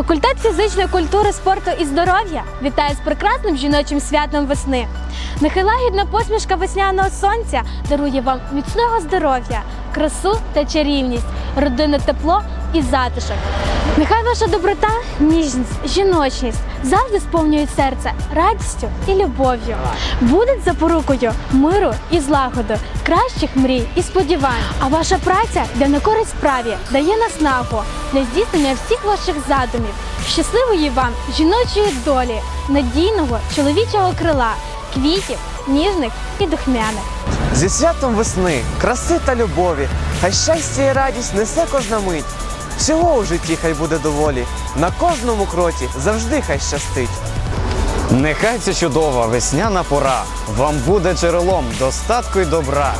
Факультет фізичної культури, спорту і здоров'я вітає з прекрасним жіночим святом весни. Нехай лагідна посмішка весняного сонця дарує вам міцного здоров'я, красу та чарівність, родинне тепло і затишок. Нехай ваша доброта, ніжність, жіночність завжди сповнюють серце радістю і любов'ю. Будуть запорукою миру і злагоди, кращих мрій і сподівань. А ваша праця йде на користь справі, дає наснагу для здійснення всіх ваших задумів. Щасливої вам жіночої долі, надійного чоловічого крила, квітів, ніжних і духмяних. Зі святом весни, краси та любові, хай щастя і радість несе кожна мить. Всього у житті хай буде доволі, на кожному кроці завжди хай щастить. Нехай ця чудова весняна пора вам буде джерелом достатку й добра.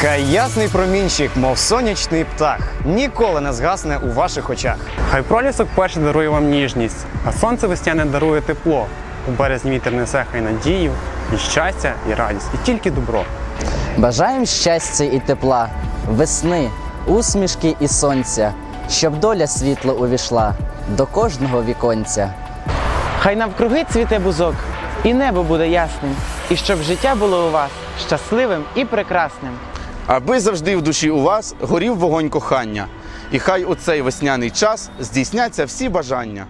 Хай ясний промінчик, мов сонячний птах, ніколи не згасне у ваших очах. Хай пролісок перший дарує вам ніжність, а сонце весняне дарує тепло. У березні вітер несе хай надію, і щастя, і радість, і тільки добро. Бажаєм щастя і тепла, весни, усмішки і сонця, щоб доля світла увійшла до кожного віконця. Хай навкруги цвіте бузок, і небо буде ясним, і щоб життя було у вас щасливим і прекрасним. аби завжди в душі у вас горів вогонь кохання, і хай у цей весняний час здійсняться всі бажання.